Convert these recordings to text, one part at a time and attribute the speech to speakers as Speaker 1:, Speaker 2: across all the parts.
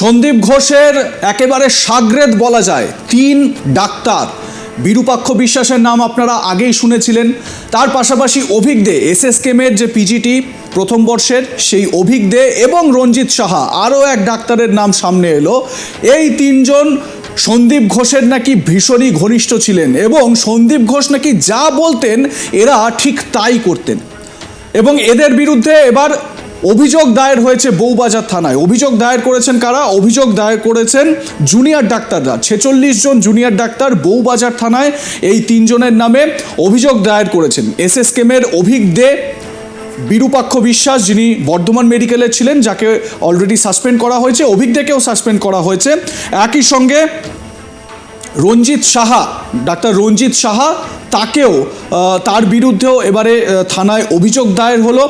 Speaker 1: সন্দীপ ঘোষের একেবারে সাগ্রেদ বলা যায়। তিন ডাক্তার। বিরূপাক্ষ বিশ্বাসের নাম আপনারা আগেই শুনেছিলেন। তার পাশাপাশি অভিক দে এস এস কেমের যে পিজিটি প্রথম বর্ষের সেই অভিক দে এবং রঞ্জিত সাহা আরও এক ডাক্তারের নাম সামনে এলো। এই তিনজন সন্দীপ ঘোষের নাকি ভীষণই ঘনিষ্ঠ ছিলেন এবং সন্দীপ ঘোষ নাকি যা বলতেন, এরা ঠিক তাই করতেন। এবং এদের বিরুদ্ধে এবার অভিযোগ দায়ের হয়েছে বউবাজার থানায়। অভিযোগ দায়ের করেছেন কারা? অভিযোগ দায়ের করেছেন জুনিয়র ডাক্তাররা। ছেচল্লিশ জন জুনিয়র ডাক্তার বউবাজার থানায় এই তিনজনের নামে অভিযোগ দায়ের করেছেন। এস এস কেমের অভিক দে, বিরূপাক্ষ বিশ্বাস যিনি বর্ধমান মেডিকেলে ছিলেন, যাকে অলরেডি সাসপেন্ড করা হয়েছে, অভিক দেকেও সাসপেন্ড করা হয়েছে। একই সঙ্গে রঞ্জিত সাহা, ডাক্তার রঞ্জিত সাহা, তাকেও তার বিরুদ্ধেও এবারে থানায় অভিযোগ দায়ের হলো।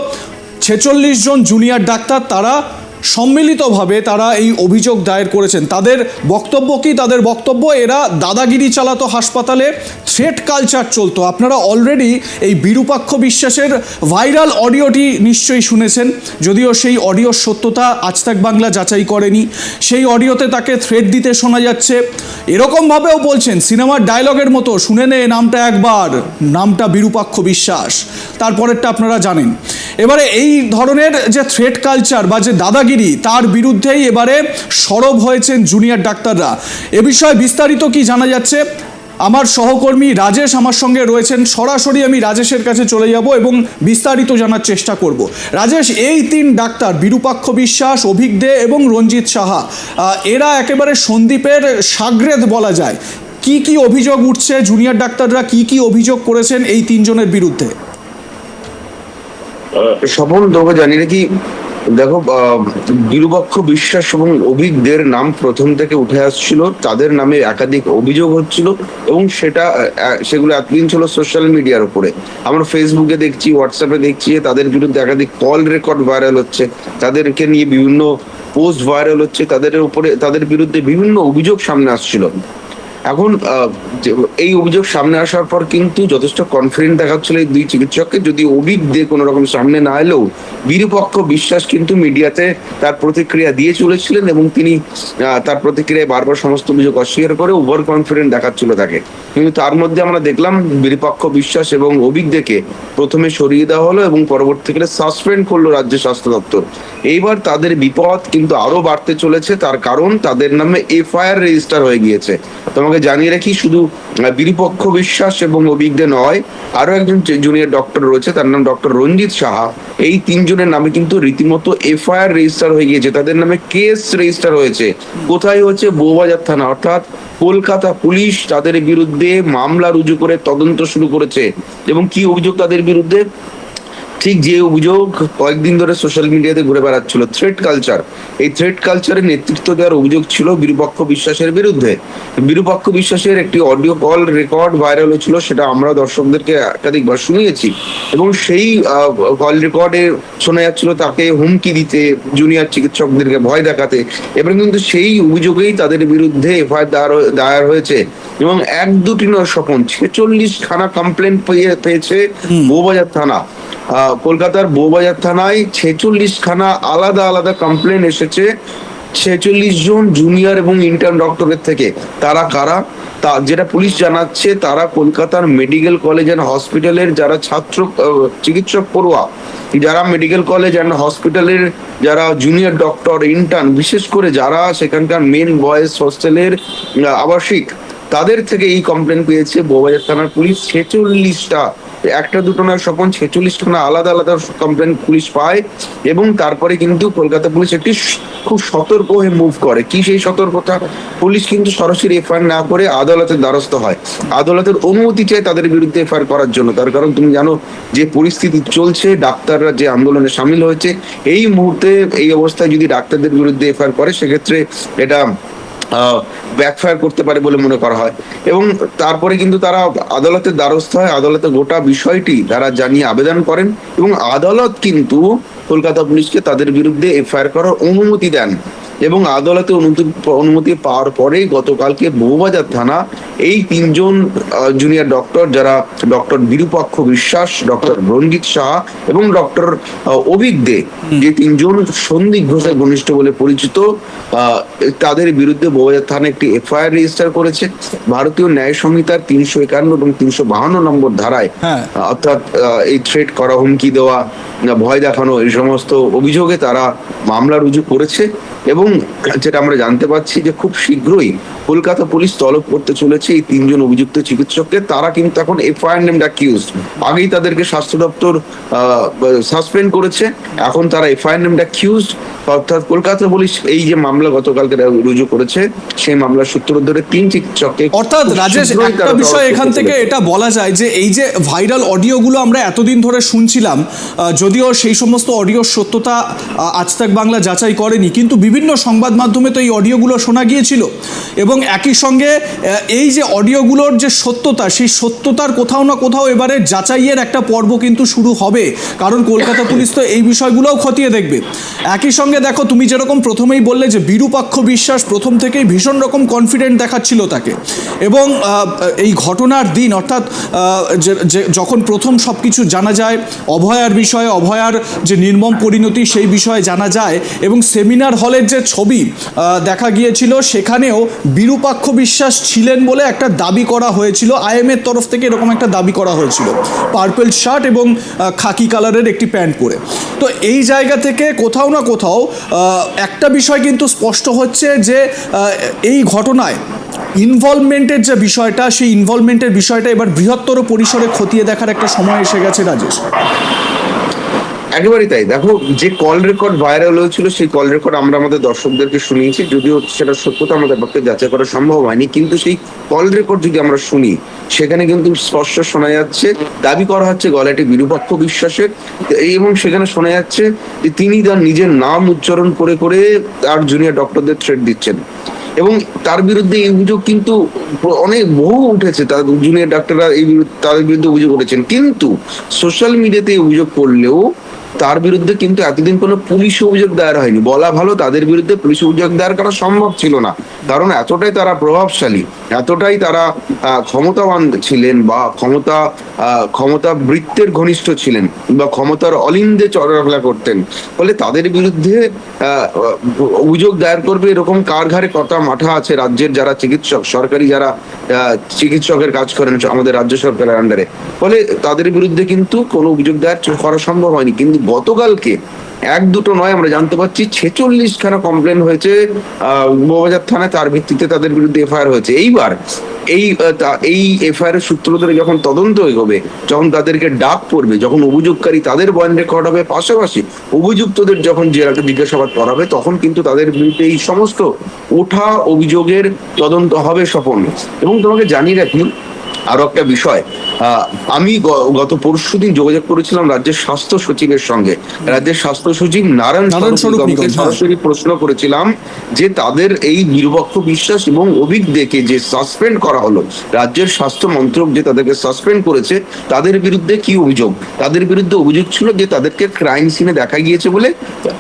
Speaker 1: ছেচল্লিশ জন জুনিয়র ডাক্তার তারা সম্মিলিতভাবে তারা এই অভিযোগ দায়ের করেছেন। তাদের বক্তব্য কি? তাদের বক্তব্য, এরা দাদাগিরি চালাতো হাসপাতালে, থ্রেট কালচার চলতো। আপনারা অলরেডি এই বিরূপাক্ষ বিশ্বাসের ভাইরাল অডিওটি নিশ্চয়ই শুনেছেন। যদিও সেই অডিওর সত্যতা আজ তাক বাংলা যাচাই করেনি। সেই অডিওতে তাকে থ্রেট দিতে শোনা যাচ্ছে। এরকমভাবেও বলছেন, সিনেমার ডায়লগের মতো, শুনে নে নামটা একবার, নামটা বিরূপাক্ষ বিশ্বাস। তারপরেরটা আপনারা জানেন। এবারে এই ধরনের যে থ্রেট কালচার বা যে দাদাগিরি তার বিরুদ্ধেই এবারে সরব হয়েছেন জুনিয়র ডাক্তাররা। এ বিষয়ে বিস্তারিত কি জানা যাচ্ছে? আমার সহকর্মী রাজেশ আমার সঙ্গে রয়েছেন। সরাসরি আমি রাজেশের কাছে চলে যাব এবং বিস্তারিত জানার চেষ্টা করব। রাজেশ, এই তিন ডাক্তার, বিরূপাক্ষ বিশ্বাস, অভিক দে এবং রঞ্জিত সাহা এরা একেবারে সন্দীপের সাগ্রেদ বলা যায়। কি কি অভিযোগ উঠছে জুনিয়র ডাক্তাররা? কি কি অভিযোগ করেছেন এই তিনজনের বিরুদ্ধে?
Speaker 2: স্বপন তোকে জানি নাকি দেখো আহ, বিরূপাক্ষ বিশ্বাস এবং অভিজ্ঞদের নাম প্রথম থেকে উঠে আসছিল তাদের নামে একাধিক অভিযোগ হচ্ছিল এবং সেটা সেগুলো এতদিন ছিল সোশ্যাল মিডিয়ার উপরে। আমরা ফেসবুকে দেখছি হোয়াটসঅ্যাপে দেখছি তাদের বিরুদ্ধে একাধিক কল রেকর্ড ভাইরাল হচ্ছে তাদেরকে নিয়ে বিভিন্ন পোস্ট ভাইরাল হচ্ছে তাদের উপরে তাদের বিরুদ্ধে বিভিন্ন অভিযোগ সামনে আসছিল। এখন এই অভিযোগ সামনে আসার পর কিন্তু যথেষ্ট কনফিডেন্ট দেখাচ্ছিল এই দুই চিকিৎসককে। যদি অভিজ্ঞদের কোনো রকম সামনে না এলেও বিরূপক্ষ বিশ্বাস কিন্তু মিডিয়াতে তার প্রতিক্রিয়া দিয়ে চলেছিলেন এবং তিনি তার প্রতিক্রিয়ায় বারবার সমস্ত অভিযোগ অস্বীকার করে ওভার কনফিডেন্ট দেখাচ্ছিল তাকে। কিন্তু তার মধ্যে আমরা দেখলাম বিরূপক্ষ বিশ্বাস এবং অভিজ্ঞকে প্রথমে সরিয়ে দেওয়া হলো এবং পরবর্তীকালে সাসপেন্ড করল রাজ্য স্বাস্থ্য দপ্তর। এইবার তাদের বিপদ কিন্তু আরও বাড়তে চলেছে, তার কারণ তাদের নামে এফআইআর রেজিস্টার হয়ে গিয়েছে। তোমাকে জানিয়ে রাখি, শুধু বিরূপক্ষ বিশ্বাস এবং অভিজ্ঞ নয় আরও একজন জুনিয়র ডক্টর রয়েছে, তার নাম ডক্টর রঞ্জিত সাহা। এই তিনজনের নামে কিন্তু রীতিমতো এফআইআর রেজিস্টার হয়ে গিয়েছে। তাদের নামে কেস রেজিস্টার হয়েছে। কোথায় হচ্ছে? বৌবাজার থানা। অর্থাৎ কলকাতা পুলিশ তাদের বিরুদ্ধে মামলা রুজু করে তদন্ত শুরু করেছে। এবং কি অভিযোগ তাদের বিরুদ্ধে? ঠিক যে অভিযোগ কয়েকদিন ধরে সোশ্যাল মিডিয়াতে ঘুরে বেড়াচ্ছিল থ্রেড কালচার এই থ্রেড কালচারের নেতৃত্ব দেওয়ার অভিযোগ ছিল বিরুপক্ষ বিশ্বাসের বিরুদ্ধে। বিরুপক্ষ বিশ্বাসের একটি অডিও কল রেকর্ড ভাইরাল হয়েছিল সেটা আমরা দর্শকদেরকে একাধিকবার শুনিয়েছি। এবং সেই কল রেকর্ডে শোনা যাচ্ছিল তাকে হুমকি দিতে জুনিয়র চিকিৎসকদেরকে ভয় দেখাতে। এবং কিন্তু সেই অভিযোগেই তাদের বিরুদ্ধে এফআইআর দায়ের হয়েছে। এবং এক দুটি নয় স্বপন ছেচল্লিশ খানা কমপ্লেন পেয়েছে বউবাজার থানা। আহ, কলকাতার বৌবাজার থানায় ছেচল্লিশ খানা আলাদা আলাদা কমপ্লেন এসেছে। ছেচল্লিশ জন জুনিয়র এবং ইন্টার্ন ডক্টরের থেকে। তারা কারা? তা যেটা পুলিশ জানাচ্ছে, তারা কলকাতার মেডিকেল কলেজ অ্যান্ড হসপিটালের যারা ছাত্র চিকিৎসক পড়ুয়া, যারা মেডিকেল কলেজ অ্যান্ড হসপিটালের যারা জুনিয়র ডক্টর ইন্টার্ন বিশেষ করে যারা সেখানকার মেন বয়েজ হোস্টেলের আবাসিক, তাদের থেকে এই কমপ্লেন পেয়েছে বৌবাজার থানার পুলিশ। ছেচল্লিশটা একটা দুটো নয় স্বপন ছেচল্লিশ খানা আলাদা আলাদা কমপ্লেন পুলিশ পায় এবং তারপরে কিন্তু কলকাতা পুলিশ একটি খুব সতর্ক হয়ে মুভ করে। কি সেই সতর্কতা? পুলিশ কিন্তু সরাসরি এফআইআর না করে আদালতের দ্বারস্থ হয়। আদালতের অনুমতি চায় তাদের বিরুদ্ধে এফআইআর করার জন্য। তার কারণ তুমি জানো যে পরিস্থিতি চলছে, ডাক্তাররা যে আন্দোলনে সামিল হয়েছে, এই মুহূর্তে এই অবস্থায় যদি ডাক্তারদের বিরুদ্ধে এফআইআর করে, সেক্ষেত্রে এটা ব্যাকফায়ার করতে পারে বলে মনে করা হয়। এবং তারপরে কিন্তু তারা আদালতের দ্বারস্থ হয়। আদালতে গোটা বিষয়টি তারা জানিয়ে আবেদন করেন এবং আদালত কিন্তু কলকাতা পুলিশকে তাদের বিরুদ্ধে এফআইআর করার অনুমতি দেন। এবং আদালতে অনুমতি অনুমতি পাওয়ার পরে গতকালকে বউবাজার থানা এই তিনজন জুনিয়র ডক্টর যারা ডক্টর বিরূপাক্ষ বিশ্বাস ডক্টর রঞ্জিত শাহ এবং ডক্টর অভিক দে যে তিনজন সন্দীপ ঘোষের ঘনিষ্ঠ বলে পরিচিত তাদের বিরুদ্ধে বউবাজার থানা একটি এফআইআর রেজিস্টার করেছে। ভারতীয় ন্যায় সংহিতার তিনশো একান্ন এবং তিনশো বাহান্ন নম্বর ধারায়
Speaker 1: হ্যাঁ।
Speaker 2: অর্থাৎ এই থ্রেট করা হুমকি দেওয়া ভয় দেখানো এই সমস্ত অভিযোগে তারা মামলা রুজু করেছে। এবং যেটা আমরা জানতে পারছি যে খুব শীঘ্রই কলকাতা পুলিশ তলব করতে চলেছে এই তিনজন অভিযুক্ত চিকিৎসককে। তারা কিন্তু এখন এফআইআর নেমড অ্যাকিউজ আগেই তাদেরকে স্বাস্থ্য দপ্তর সাসপেন্ড করেছে। এখন তারা এফআইআর নেমড অ্যাকিউজ অর্থাৎ কলকাতা পুলিশ এই যে মামলা গতকালকে রুজু করেছে সেই মামলার সূত্র ধরে তিন চিকিৎসককে
Speaker 1: অর্থাৎ রাজেশ একটা বিষয় এখান থেকে এটা বলা যায় যে এই যে ভাইরাল অডিওগুলো আমরা এতদিন ধরে শুনছিলাম যদিও সেই সমস্ত অডিওর সত্যতা আজ তাক বাংলা যাচাই করেনি কিন্তু বিভিন্ন সংবাদ মাধ্যমে তো এই অডিওগুলো শোনা গিয়েছিল। এবং একই সঙ্গে এই যে অডিওগুলোর যে সত্যতা, সেই সত্যতার কোথাও না কোথাও এবারে যাচাইয়ের একটা পর্ব কিন্তু শুরু হবে। কারণ কলকাতা পুলিশ তো এই বিষয়গুলোও খতিয়ে দেখবে। একই সঙ্গে দেখো, তুমি যেরকম প্রথমেই বললে যে বিরূপাক্ষ বিশ্বাস প্রথম থেকেই ভীষণ রকম কনফিডেন্ট দেখাচ্ছিল তাকে। এবং এই ঘটনার দিন, অর্থাৎ যখন প্রথম সব কিছু জানা যায়, অভয়ার বিষয়ে, অভয়ার যে নির্মম পরিণতি সেই বিষয়ে জানা যায়, এবং সেমিনার হলের যে ছবি দেখা গিয়েছিল, সেখানেও বিরূপাক্ষ বিশ্বাস ছিলেন বলে একটা দাবি করা হয়েছিল। আইএমের তরফ থেকে এরকম একটা দাবি করা হয়েছিল। পার্পল শার্ট এবং খাকি কালারের একটি প্যান্ট পরে। তো এই জায়গা থেকে কোথাও না কোথাও একটা বিষয় কিন্তু স্পষ্ট হচ্ছে যে এই ঘটনায় ইনভলভমেন্টের যে বিষয়টা, সেই ইনভলভমেন্টের বিষয়টা এবার বৃহত্তর পরিসরে খতিয়ে দেখার একটা সময় এসে গেছে রাজেশ।
Speaker 2: একেবারেই তাই। দেখো, যে কল রেকর্ড ভাইরাল হয়েছিল, সেই কল রেকর্ড আমরা আমাদের দর্শকদেরকে শুনিয়েছি, যদিও সেটা সত্যতা আমাদের পক্ষে যাচাই করা সম্ভব হয়নি, কিন্তু সেই কল রেকর্ড যদি আমরা শুনি, সেখানে কিন্তু স্পষ্ট শোনা যাচ্ছে, দাবি করা হচ্ছে গলাটি বিরূপাক্ষ বিশ্বাসের, এবং সেখানে শোনা যাচ্ছে যে তিনি তার নিজের নাম উচ্চারণ করে করে তার জুনিয়র ডক্টরদের থ্রেট দিচ্ছেন। এবং তার বিরুদ্ধে এই অভিযোগ কিন্তু অনেক, বহু উঠেছে, তার জুনিয়র ডাক্তাররা এই তাদের বিরুদ্ধে অভিযোগ করেছেন কিন্তু সোশ্যাল মিডিয়াতে অভিযোগ করলেও তার বিরুদ্ধে কিন্তু এতদিন কোনো পুলিশ অভিযোগ দায়ের হয়নি। বলা ভালো, তাদের বিরুদ্ধে পুলিশ অভিযোগ দায়ের করা সম্ভব ছিল না। কারণ এতটাই তারা প্রভাবশালী, এতটাই তারা ক্ষমতাবান ছিলেন বা ক্ষমতা ক্ষমতা বৃত্তের ঘনিষ্ঠ ছিলেন বা ক্ষমতার অলিন্দে চলাফেরা করতেন। ফলে তাদের বিরুদ্ধে অভিযোগ দায়ের করবে এরকম কার ঘাড়ে কথা মাথা আছে রাজ্যের যারা চিকিৎসক, সরকারি যারা চিকিৎসকের কাজ করেন আমাদের রাজ্য সরকারের আন্ডারে ফলে তাদের বিরুদ্ধে কিন্তু কোনো অভিযোগ দায়ের করা সম্ভব হয়নি। কিন্তু গতকালকে এক দুটো নয় আমরা জানতে পারছি ছেচল্লিশ খানা কমপ্লেন হয়েছে আহ, থানায় তার ভিত্তিতে তাদের বিরুদ্ধে এফআইআর হয়েছে। এইবার এই এই এফআইআর সূত্র ধরে যখন তদন্ত এগোবে যখন তাদেরকে ডাক পড়বে যখন অভিযোগকারী তাদের বয়ান রেকর্ড হবে পাশাপাশি অভিযুক্তদের যখন জেলাকে জিজ্ঞাসাবাদ করা হবে তখন কিন্তু তাদের বিরুদ্ধে এই সমস্ত ওঠা অভিযোগের তদন্ত হবে স্বপন। এবং তোমাকে জানিয়ে রাখি আরও একটা বিষয় আহ, আমি গত পরশু দিন যোগাযোগ করেছিলাম রাজ্যের স্বাস্থ্য সচিবের সঙ্গে। রাজ্যের স্বাস্থ্য সচিব নারায়ণ
Speaker 1: হ্যাঁ।
Speaker 2: সরাসরি প্রশ্ন করেছিলাম যে তাদের এই নির্বক্ষ বিশ্বাস এবং অভিজ্ঞকে যে সাসপেন্ড করা হলো রাজ্যের স্বাস্থ্য মন্ত্রক যে তাদেরকে সাসপেন্ড করেছে তাদের বিরুদ্ধে কি অভিযোগ? তাদের বিরুদ্ধে অভিযোগ ছিল যে তাদেরকে ক্রাইম সিনে দেখা গিয়েছে বলে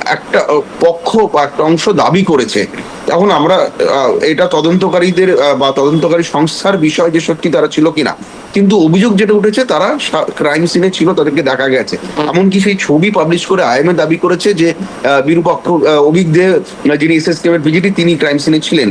Speaker 2: একটা পক্ষ বা একটা অংশ দাবি করেছে। এখন আমরা এটা তদন্তকারীদের বা তদন্তকারী সংস্থার বিষয় যে সত্যি তারা ছিল কিনা। কিন্তু অভিযোগ যেটা উঠেছে, তারা ক্রাইম সিনে ছিল, তাদেরকে দেখা গেছে। এমনকি সেই ছবি পাবলিশ করে আইএমএ দাবি করেছে যে বিরূপক্ষ অভিজ্ঞ যিনি এস এস পিজিটি তিনি ক্রাইম সিনে ছিলেন।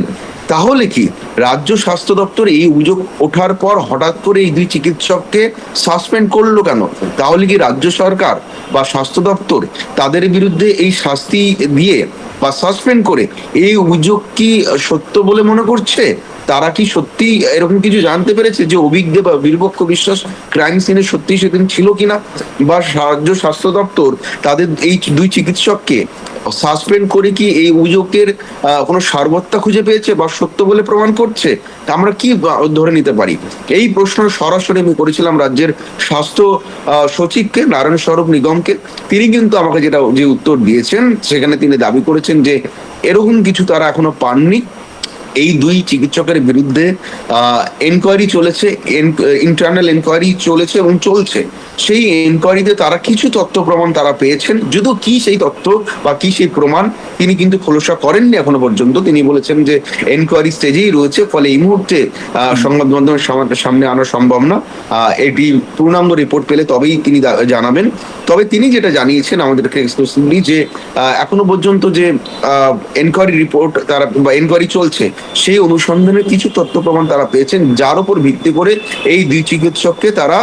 Speaker 2: তাহলে কি রাজ্য স্বাস্থ্য দপ্তর এই অভিযোগ ওঠার পর হঠাৎ করে এই দুই চিকিৎসককে সাসপেন্ড করল কেন? তাহলে কি রাজ্য সরকার বা স্বাস্থ্য দপ্তর তাদের বিরুদ্ধে এই শাস্তি দিয়ে বা সাসপেন্ড করে এই অভিযোগ কি সত্য বলে মনে করছে? তারা কি সত্যি এরকম কিছু জানতে পেরেছে যে অভিজ্ঞ বা বীরপক্ষ বিশ্বাস ক্রাইম সিনে সত্যি সেদিন ছিল কিনা? বা রাজ্য স্বাস্থ্য দপ্তর তাদের এই দুই চিকিৎসককে সাসপেন্ড করে কি এই অভিযোগের কোনো সারবত্তা খুঁজে পেয়েছে বা সত্য বলে প্রমাণ করছে? আমরা কি ধরে নিতে পারি? এই প্রশ্ন সরাসরি আমি করেছিলাম রাজ্যের স্বাস্থ্য সচিবকে, নারায়ণ স্বরূপ নিগমকে। তিনি কিন্তু আমাকে যেটা, যে উত্তর দিয়েছেন, সেখানে তিনি দাবি করেছেন যে এরকম কিছু তারা এখনও পাননি। এই দুই চিকিৎসকের বিরুদ্ধে এনকোয়ারি চলেছে ইন্টারনাল এনকোয়ারি চলেছে এবং চলছে। সেই এনকোয়ারিতে তারা কিছু তথ্য প্রমাণ তারা পেয়েছেন। যদিও কি সেই তথ্য বা কি সেই প্রমাণ তিনি কিন্তু খোলসা করেননি এখনও পর্যন্ত। তিনি বলেছেন যে এনকোয়ারি স্টেজেই রয়েছে ফলে এই মুহূর্তে সংবাদ মাধ্যমের সামনে- আনা সম্ভব না। আহ, এটি পূর্ণাঙ্গ রিপোর্ট পেলে তবেই তিনি জানাবেন। তবে তিনি যেটা জানিয়েছেন আমাদেরকে এক্সক্লুসিভলি যে এখনও পর্যন্ত যে এনকোয়ারি রিপোর্ট তারা বা এনকোয়ারি চলছে সেই অনুসন্ধানের কিছু তথ্য প্রমাণ তারা পেয়েছেন, যার উপর ভিত্তি করে এই দুই চিকিৎসককে তারা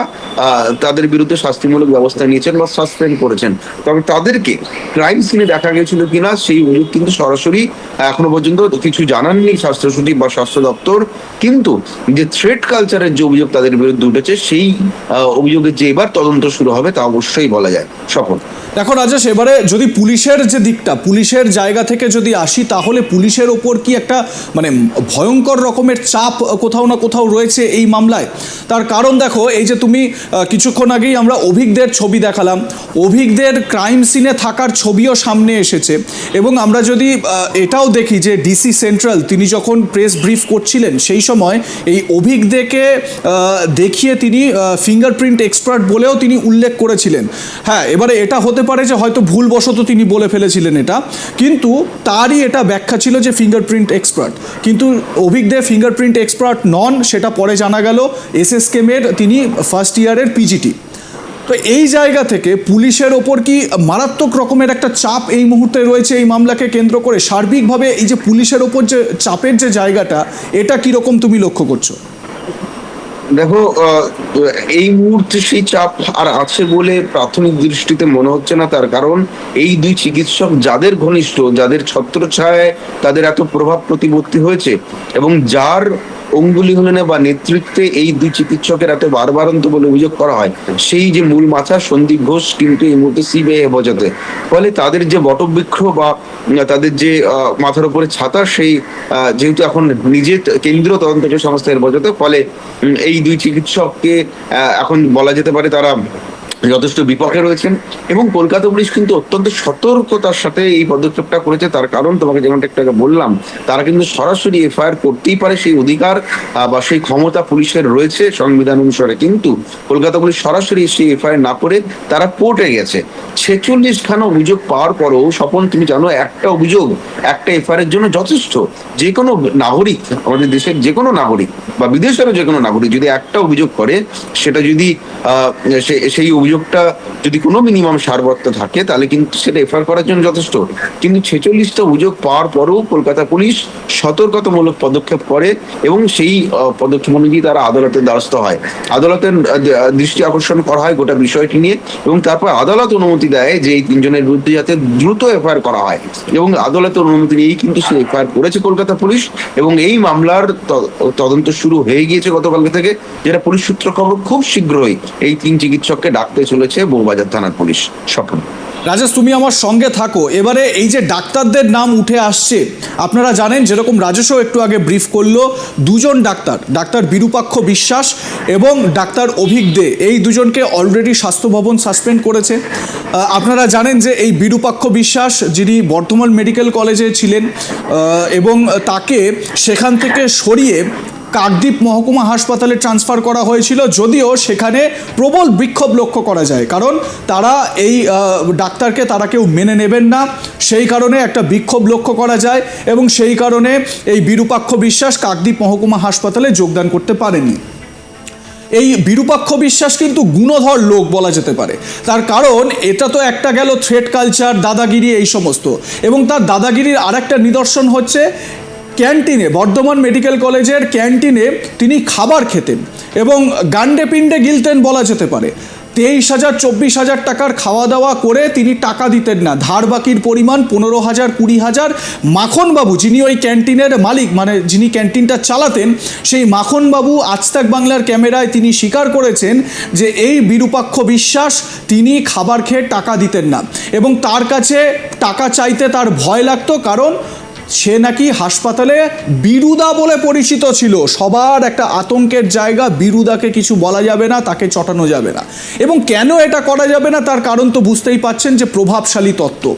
Speaker 2: তাদের বিরুদ্ধে শাস্তিমূলক ব্যবস্থা নিয়েছেন বা সাসপেন্ড করেছেন। তবে তাদেরকে ক্রাইম সিনে দেখা গেছিল কিনা সেই অভিযোগ কিন্তু সরাসরি এখনও পর্যন্ত কিছু জানাননি স্বাস্থ্য সচিব বা স্বাস্থ্য দপ্তর। কিন্তু যে থ্রেড কালচারের যে অভিযোগ তাদের বিরুদ্ধে উঠেছে, সেই অভিযোগের যে এবার তদন্ত শুরু হবে তা অবশ্যই বলা যায়। সফল।
Speaker 1: দেখো রাজেশ, এবারে যদি পুলিশের যে দিকটা, পুলিশের জায়গা থেকে যদি আসি, তাহলে পুলিশের ওপর কি একটা মানে ভয়ঙ্কর রকমের চাপ কোথাও না কোথাও রয়েছে এই মামলায়। তার কারণ দেখো, এই যে তুমি কিছুক্ষণ আগেই আমরা অভিজ্ঞদের ছবি দেখালাম। অভিজ্ঞদের ক্রাইম সিনে থাকার ছবিও সামনে এসেছে। এবং আমরা যদি এটাও দেখি যে ডিসি সেন্ট্রাল তিনি যখন প্রেস ব্রিফ করছিলেন, সেই সময় এই অভিজ্ঞদেরকে দেখিয়ে তিনি ফিঙ্গারপ্রিন্ট এক্সপার্ট বলেও তিনি উল্লেখ করেছিলেন। হ্যাঁ এবারে এটা হতে পারে যে হয়তো ভুলবশত তিনি বলে ফেলেছিলেন এটা। কিন্তু তারই এটা ব্যাখ্যা ছিল যে ফিঙ্গারপ্রিন্ট এক্সপার্ট কিন্তু অভিজ্ঞদের ফিঙ্গারপ্রিন্ট এক্সপার্ট নন, সেটা পরে জানা গেল এসএসকেমের তিনি ফার্স্ট ইয়ারের পিজিটি তো এই জায়গা থেকে পুলিশের ওপর কি মারাত্মক রকমের একটা চাপ এই মুহূর্তে রয়েছে এই মামলাকে কেন্দ্র করে? সার্বিকভাবে এই যে পুলিশের ওপর যে চাপের যে জায়গাটা, এটা কীরকম তুমি লক্ষ্য করছ?
Speaker 2: দেখো এই মুহূর্তে সেই চাপ আর আছে বলে প্রাথমিক দৃষ্টিতে মনে হচ্ছে না তার কারণ এই দুই চিকিৎসক যাদের ঘনিষ্ঠ, যাদের ছত্রছায়ায় তাদের এত প্রভাব প্রতিপত্তি হয়েছে এবং যার অঙ্গুলি হলেনে বা নেতৃত্বে এই দুই চিকিৎসকের এত বারবারন্ত বলে অভিযোগ করা হয়। সেই যে মূল মাথা, সন্দীপ ঘোষ কিন্তু এই মুহূর্তে সিবিআই হেফাজতে। ফলে তাদের যে বটবৃক্ষ বা তাদের যে মাথার উপরে ছাতা, সেই যেহেতু এখন নিজে কেন্দ্রীয় তদন্তকারী সংস্থা হেফাজতে, ফলে এই দুই চিকিৎসককে এখন বলা যেতে পারে তারা যথেষ্ট বিপক্ষে রয়েছেন এবং কলকাতা পুলিশ কিন্তু অত্যন্ত সতর্কতার সাথে এই পদক্ষেপটা করেছে, তার কারণ তোমাকে যেমনটা একটু আগে বললাম, তারা কিন্তু সরাসরি এফআইআর করতেই পারে সেই অধিকার বা সেই ক্ষমতা পুলিশের রয়েছে সংবিধান অনুসারে। কিন্তু কলকাতা পুলিশ সরাসরি সেই এফআইআর না করে তারা কোর্টে গেছে। ছেচল্লিশ খানা অভিযোগ পাওয়ার পরেও, স্বপন, তুমি জানো, একটা অভিযোগ, একটা এফআইআর জন্য যথেষ্ট। যে কোনো নাগরিক, আমাদের দেশের যে কোনো নাগরিক, বা বিদেশেরও যে কোনো নাগরিক যদি একটা অভিযোগ করে, সেটা যদি সেই অভিযোগটা যদি কোনো মিনিমাম সারবত্ত থাকে, তাহলে কিন্তু সেটা এফআইআর করার জন্য যথেষ্ট। কিন্তু ছেচল্লিশটা অভিযোগ পাওয়ার পরেও কলকাতা পুলিশ সতর্কতামূলক পদক্ষেপ করে এবং সেই পদক্ষেপ অনুযায়ী তারা আদালতের দ্বারস্থ হয়। আদালতের দৃষ্টি আকর্ষণ করা হয় গোটা বিষয়টি নিয়ে এবং তারপর আদালত অনুমতি দেয় যে এই তিনজনের বিরুদ্ধে যাতে দ্রুত এফআইআর করা হয়। এবং আদালতের অনুমতি নিয়েই কিন্তু সে এফআইআর করেছে কলকাতা পুলিশ এবং এই মামলার তদন্ত শুরু হয়ে গিয়েছে গতকালকে থেকে, যেটা পুলিশ সূত্র খবর খুব শীঘ্রই এই তিন চিকিৎসককে ডাকতে চলেছে বউবাজার থানার পুলিশ স্বপ্ন।
Speaker 1: রাজেশ, তুমি আমার সঙ্গে থাকো। এবারে এই যে ডাক্তারদের নাম উঠে আসছে, আপনারা জানেন যেরকম রাজেশও একটু আগে ব্রিফ করল, দুজন ডাক্তার ডাক্তার বিরূপাক্ষ বিশ্বাস এবং ডাক্তার অভিক দে, এই দুজনকে অলরেডি স্বাস্থ্য ভবন সাসপেন্ড করেছে আপনারা জানেন যে এই বিরূপাক্ষ বিশ্বাস, যিনি বর্ধমান মেডিকেল কলেজে ছিলেন এবং তাকে সেখান থেকে সরিয়ে কাকদ্বীপ মহকুমা হাসপাতালে ট্রান্সফার করা হয়েছিল, যদিও সেখানে প্রবল বিক্ষোভ লক্ষ্য করা যায়। কারণ তারা এই ডাক্তারকে তারা কেউ মেনে নেবেন না। সেই কারণে একটা বিক্ষোভ লক্ষ্য করা যায় এবং সেই কারণে এই বিরূপাক্ষ বিশ্বাস কাকদ্বীপ মহকুমা হাসপাতালে যোগদান করতে পারেনি। এই বিরূপাক্ষ বিশ্বাস কিন্তু গুণধর লোক বলা যেতে পারে। তার কারণ এটা তো একটা গেল থ্রেড কালচার দাদাগিরি, এই সমস্ত। এবং তার দাদাগিরির আরেকটা নিদর্শন হচ্ছে ক্যান্টিনে, বর্ধমান মেডিকেল কলেজের ক্যান্টিনে তিনি খাবার খেতেন এবং গান্ডে পিণ্ডে গিলতেন বলা যেতে পারে। তেইশ হাজার, চব্বিশ হাজার টাকার খাওয়া দাওয়া করে তিনি টাকা দিতেন না। ধার বাকির পরিমাণ পনেরো হাজার, কুড়ি হাজার। মাখনবাবু, যিনি ওই ক্যান্টিনের মালিক মানে যিনি ক্যান্টিনটা চালাতেন, সেই মাখনবাবু আজতাক বাংলার ক্যামেরায় তিনি স্বীকার করেছেন যে এই বিরূপাক্ষ বিশ্বাস তিনি খাবার খেয়ে টাকা দিতেন না। এবং তার কাছে টাকা চাইতে তার ভয় লাগতো, কারণ সে নাকি হাসপাতালে বিরুদা বলে পরিচিত ছিল। সবার একটা আতঙ্কের জায়গা, বিরুদাকে কিছু বলা যাবে না, তাকে চটানো যাবে না। এবং কেন এটা করা যাবে না, তার কারণ তো বুঝতেই পাচ্ছেন যে প্রভাবশালী তত্ত্ব।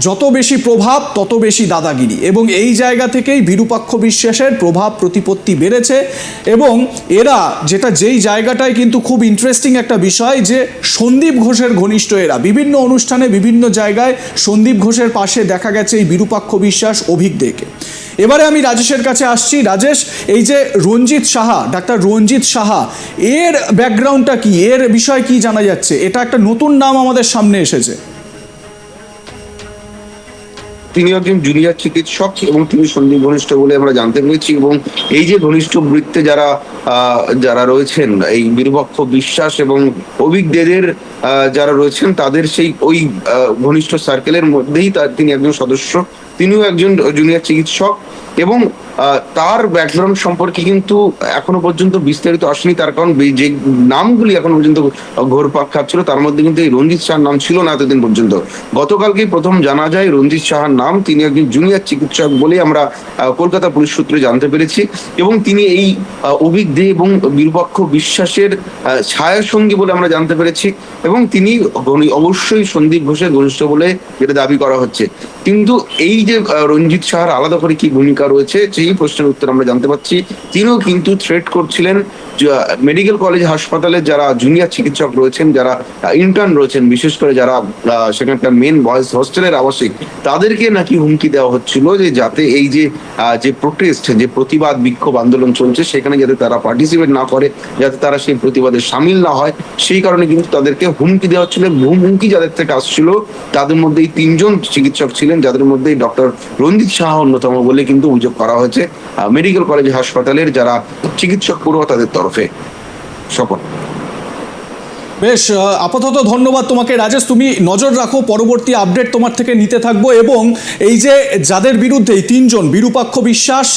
Speaker 1: যত বেশি প্রভাব, তত বেশি দাদাগিরি। এবং এই জায়গা থেকেই বিরূপাক্ষ বিশ্বাসের প্রভাব, প্রতিপত্তি বেড়েছে এবং এরা যেটা যেই জায়গাটায় কিন্তু খুব ইন্টারেস্টিং একটা বিষয় যে সন্দীপ ঘোষের ঘনিষ্ঠ এরা। বিভিন্ন অনুষ্ঠানে বিভিন্ন জায়গায় সন্দীপ ঘোষের পাশে দেখা গেছে এই বিরূপাক্ষ বিশ্বাস অভিজ্ঞকে এবারে আমি রাজেশের কাছে আসছি। রাজেশ, এই যে রঞ্জিত সাহা, ডাক্তার রঞ্জিত সাহা, এর ব্যাকগ্রাউন্ডটা কি? এর বিষয় কি জানা যাচ্ছে? এটা একটা নতুন নাম আমাদের সামনে এসেছে।
Speaker 2: তিনি একজন জুনিয়র চিকিৎসক এবং তিনি সন্দীপ ঘনিষ্ঠ বলে আমরা জানতে পেরেছি এবং এই যে ঘনিষ্ঠ বৃত্তে যারা যারা রয়েছেন, এই বিরূপক্ষ বিশ্বাস এবং অভিজ্ঞদের যারা রয়েছেন, তাদের সেই ওই ঘনিষ্ঠ সার্কেলের মধ্যেই তার তিনি একজন সদস্য, তিনিও একজন জুনিয়র চিকিৎসক এবং তার ব্যাকগ্রাউন্ড সম্পর্কে কিন্তু এখনও পর্যন্ত বিস্তারিত আসেনি, তার কারণ যে নামগুলি এখনও পর্যন্ত ঘোরপাক খাচ্ছিল তার মধ্যে কিন্তু এই রঞ্জিত শাহর নাম ছিল না এতদিন পর্যন্ত। গতকালকেই প্রথম জানা যায় রঞ্জিত সাহার নাম, তিনি একজন জুনিয়র চিকিৎসক বলে আমরা কলকাতা পুলিশ সূত্রে জানতে পেরেছি এবং তিনি এই অভিজ্ঞ এবং বিরূপাক্ষ বিশ্বাসের ছায়া সঙ্গী বলে আমরা জানতে পেরেছি এবং তিনি অবশ্যই সন্দীপ ঘোষের ঘনিষ্ঠ বলে যেটা দাবি করা হচ্ছে। কিন্তু এই যে রঞ্জিত সাহার আলাদা করে কি ভূমিকা রয়েছে সেই প্রশ্নের উত্তর আমরা জানতে পারছি। তিনিও কিন্তু থ্রেট করছিলেন মেডিকেল কলেজ হাসপাতালে যারা জুনিয়র চিকিৎসক রয়েছেন, যারা ইন্টার্ন রয়েছেন, বিশেষ করে যারা সেখানকার মেন বয়েজ হোস্টেলের আবাসিক, তাদেরকে নাকি হুমকি দেওয়া হচ্ছিল যে, যাতে এই যে যে প্রোটেস্ট যে প্রতিবাদ বিক্ষোভ আন্দোলন চলছে, সেখানে যাতে তারা পার্টিসিপেট না করে, যাতে তারা সেই প্রতিবাদে সামিল না হয়, সেই কারণে কিন্তু তাদেরকে হুমকি দেওয়া হচ্ছিল হুমকি যাদের থেকে আসছিল, তাদের মধ্যে এই তিনজন চিকিৎসক ছিলেন, যাদের মধ্যে ডক্টর রঞ্জিত সাহা অন্যতম বলে কিন্তু অভিযোগ করা হয়েছে। মেডিকেল কলেজ হাসপাতালের যারা চিকিৎসক পড়ুয়া তাদের তরফে। স্বপন।
Speaker 1: বেশ আপাতত ধন্যবাদ তোমাকে রাজেশ। তুমি নজর রাখো, পরবর্তী আপডেট তোমার থেকে নিতে থাকব এবং এই যে যাদের বিরুদ্ধে এই তিনজন, বিরূপাক্ষ বিশ্বাস,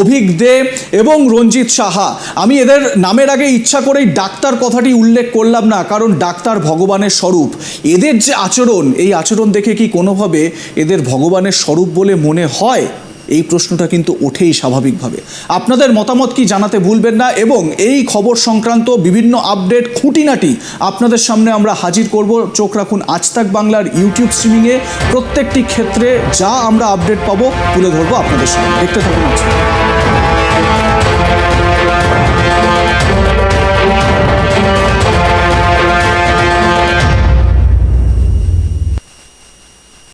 Speaker 1: অভিক দে এবং রঞ্জিত সাহা, আমি এদের নামের আগে ইচ্ছা করেই ডাক্তার কথাটি উল্লেখ করলাম না, কারণ ডাক্তার ভগবানের স্বরূপ। এদের যে আচরণ, এই আচরণ দেখে কি কোনোভাবে এদের ভগবানের স্বরূপ বলে মনে হয়? এই প্রশ্নটা কিন্তু ওঠেই স্বাভাবিকভাবে। আপনাদের মতামত কি জানাতে ভুলবেন না এবং এই খবর সংক্রান্ত বিভিন্ন আপডেট, খুঁটিনাটি আপনাদের সামনে আমরা হাজির করব। চোখ রাখুন আজ তাক বাংলার ইউটিউব স্ট্রিমিংয়ে। প্রত্যেকটি ক্ষেত্রে যা আমরা আপডেট পাবো তুলে ধরবো আপনাদের সামনে। দেখতে থাকুন আজকে।